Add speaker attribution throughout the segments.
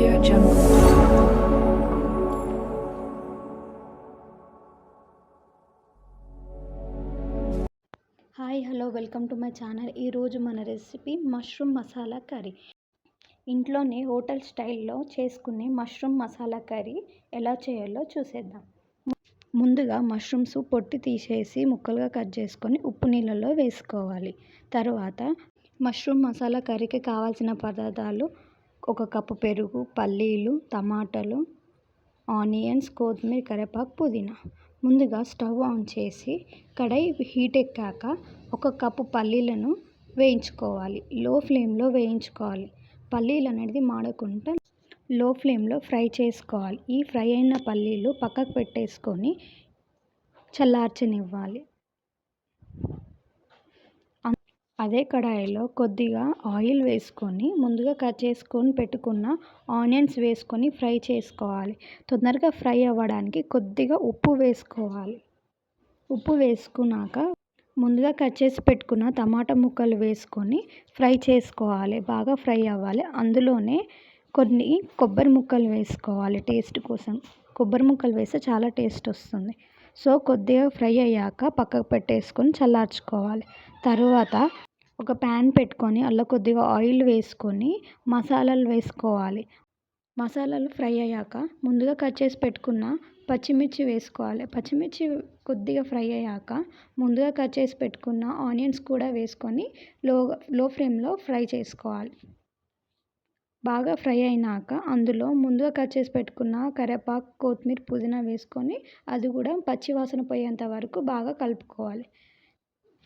Speaker 1: Audio Jungle.
Speaker 2: Hi hello welcome to my channel ఈరోజు మన recipe mushroom masala curry ఇంట్లోనే hotel స్టైల్లో చేసుకునే మష్రూమ్ మసాలా కర్రీ ఎలా చేయాలో చూసేద్దాం. ముందుగా మష్రూమ్స్ పొట్టి తీసేసి ముక్కలుగా కట్ చేసుకొని ఉప్పు నీళ్ళలో వేసుకోవాలి. తర్వాత మష్రూమ్ మసాలా కర్రీకి కావాల్సిన పదార్థాలు ఒక కప్పు పెరుగు పల్లీలు టమాటాలు ఆనియన్స్ కొత్తిమీర కరివేపాకు పుదీనా. ముందుగా స్టవ్ ఆన్ చేసి కడాయి హీట్ ఎక్కాక ఒక కప్పు పల్లీలను వేయించుకోవాలి. లో ఫ్లేమ్లో వేయించుకోవాలి. పల్లీలు అనేది మాడకుండా లో ఫ్లేమ్లో ఫ్రై చేసుకోవాలి. ఈ ఫ్రై అయిన పల్లీలు పక్కకు పెట్టేసుకొని చల్లార్చనివ్వాలి. అదే కడాయిలో కొద్దిగా ఆయిల్ వేసుకొని ముందుగా కట్ చేసుకొని పెట్టుకున్న ఆనియన్స్ వేసుకొని ఫ్రై చేసుకోవాలి. తొందరగా ఫ్రై అవ్వడానికి కొద్దిగా ఉప్పు వేసుకోవాలి. ఉప్పు వేసుకున్నాక ముందుగా కట్ చేసి పెట్టుకున్న టమాటా ముక్కలు వేసుకొని ఫ్రై చేసుకోవాలి. బాగా ఫ్రై అవ్వాలి. అందులోనే కొన్ని కొబ్బరి ముక్కలు వేసుకోవాలి టేస్ట్ కోసం. కొబ్బరి ముక్కలు వేస్తే చాలా టేస్ట్ వస్తుంది. సో కొద్దిగా ఫ్రై అయ్యాక పక్కకు పెట్టేసుకొని చల్లార్చుకోవాలి. తర్వాత ఒక ప్యాన్ పెట్టుకొని అందులో కొద్దిగా ఆయిల్ వేసుకొని మసాలాలు వేసుకోవాలి. మసాలాలు ఫ్రై అయ్యాక ముందుగా కట్ చేసి పెట్టుకున్న పచ్చిమిర్చి వేసుకోవాలి. పచ్చిమిర్చి కొద్దిగా ఫ్రై అయ్యాక ముందుగా కట్ చేసి పెట్టుకున్న ఆనియన్స్ కూడా వేసుకొని లో లో ఫ్లేమ్లో ఫ్రై చేసుకోవాలి. బాగా ఫ్రై అయినాక అందులో ముందుగా కట్ చేసి పెట్టుకున్న కరివేపాకు కొత్తిమీర పుదీనా వేసుకొని అది కూడా పచ్చి వాసన పోయేంత వరకు బాగా కలుపుకోవాలి.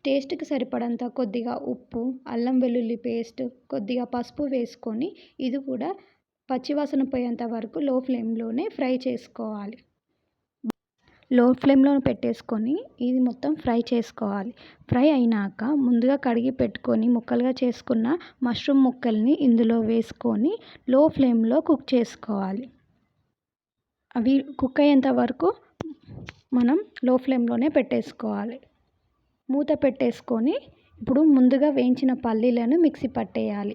Speaker 2: టేస్ట్కి సరిపడంత కొద్దిగా ఉప్పు అల్లం వెల్లుల్లి పేస్ట్ కొద్దిగా పసుపు వేసుకొని ఇది కూడా పచ్చివాసన పోయేంత వరకు లో ఫ్లేమ్లోనే ఫ్రై చేసుకోవాలి. లో ఫ్లేమ్లో పెట్టేసుకొని ఇది మొత్తం ఫ్రై చేసుకోవాలి. ఫ్రై అయినాక ముందుగా కడిగి పెట్టుకొని ముక్కలుగా చేసుకున్న మష్రూమ్ ముక్కల్ని ఇందులో వేసుకొని లో ఫ్లేమ్లో కుక్ చేసుకోవాలి. అవి కుక్ అయ్యేంత వరకు మనం లో ఫ్లేమ్లోనే పెట్టేసుకోవాలి. మూత పెట్టేసుకొని ఇప్పుడు ముందుగా వేయించిన పల్లీలను మిక్సీ పట్టేయాలి.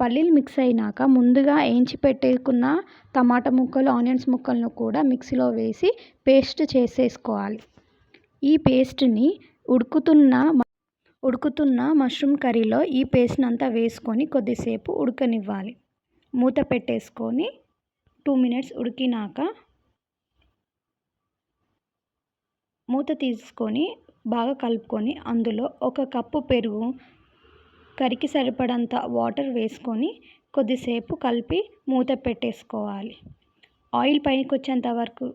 Speaker 2: పల్లీలు మిక్స్ అయినాక ముందుగా వేయించి పెట్టుకున్న టమాటా ముక్కలు ఆనియన్స్ ముక్కలను కూడా మిక్సీలో వేసి పేస్ట్ చేసేసుకోవాలి. ఈ పేస్ట్ని ఉడుకుతున్న ఉడుకుతున్న మష్రూమ్ కర్రీలో ఈ పేస్ట్ని అంతా వేసుకొని కొద్దిసేపు ఉడకనివ్వాలి. మూత పెట్టేసుకొని టూ మినిట్స్ ఉడికినాక మూత తీసుకొని బాగా కలుపుకొని అందులో ఒక కప్పు పెరుగు కరికి సరిపడంత వాటర్ వేసుకొని కొద్దిసేపు కలిపి మూత పెట్టేసుకోవాలి. ఆయిల్ పైకి వచ్చేంత వరకు.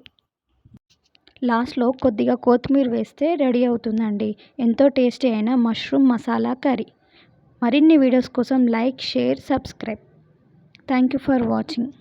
Speaker 2: లాస్ట్లో కొద్దిగా కొత్తిమీర వేస్తే రెడీ అవుతుందండి. ఎంతో టేస్టీ అయిన మష్రూమ్ మసాలా కర్రీ. మరిన్ని వీడియోస్ కోసం like share subscribe. Thank you for watching.